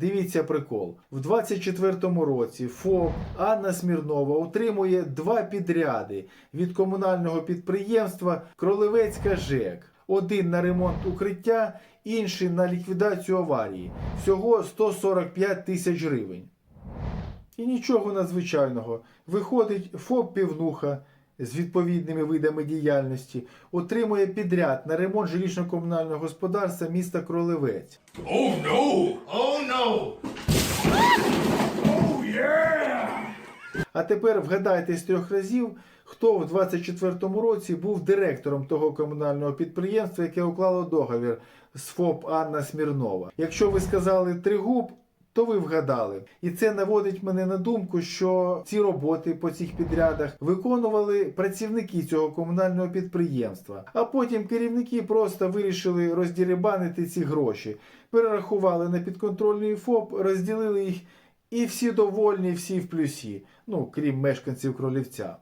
Дивіться прикол. В 24-му році ФОП Анна Смірнова отримує два підряди від комунального підприємства Кролевецька ЖЕК. Один на ремонт укриття, інший на ліквідацію аварії. Всього 145 тисяч гривень. І нічого надзвичайного. Виходить ФОП Півнуха з відповідними видами діяльності, отримує підряд на ремонт жилищно-комунального господарства міста Кролевець. Oh no! Oh no! Oh yeah! А тепер вгадайте з трьох разів, хто в 24-му році був директором того комунального підприємства, яке уклало договір з ФОП Анна Смірнова. Якщо ви сказали Тригуб, то ви вгадали. І це наводить мене на думку, що ці роботи по цих підрядах виконували працівники цього комунального підприємства. А потім керівники просто вирішили роздірибанити ці гроші, перерахували на підконтрольний ФОП, розділили їх і всі довольні, всі в плюсі, ну крім мешканців кролівця.